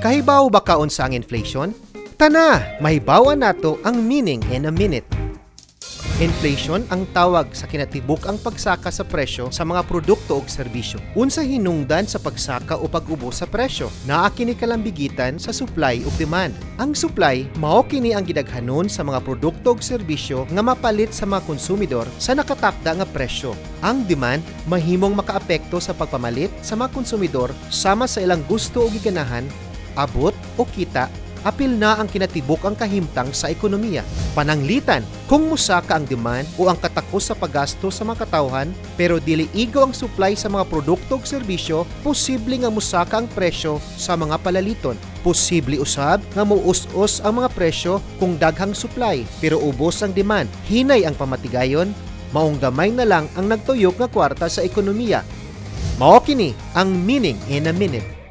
Kahibaw ba kaon sa ang inflation? Tana, mahibawan nato ang meaning in a minute. Inflation ang tawag sa kinatibuk ang pagsaka sa presyo sa mga produkto ug serbisyo. Unsa hinungdan sa pagsaka o pag-ubos sa presyo? Naa kini kalambigitan sa supply ug demand. Ang supply mao kini ang gidaghanon sa mga produkto ug serbisyo nga mapalit sa mga konsumidor sa nakatakda nga presyo. Ang demand mahimong makaapekto sa pagpamalit sa mga konsumidor sama sa ilang gusto ug giganahan, abot o kita apil na ang kinatibok ang kahimtang sa ekonomiya. Pananglitan, kung musaka ang demand o ang katakos sa paggasto sa mga katawhan, pero dili igo ang supply sa mga produkto ug serbisyo, posible nga musaka ang presyo sa mga palaliton. Posible usab nga muus-us ang mga presyo kung daghang supply, pero ubos ang demand. Hinay ang pamatigayon, maong gamay na lang ang nagtuyok nga kwarta sa ekonomiya. Mao kini ang meaning in a minute.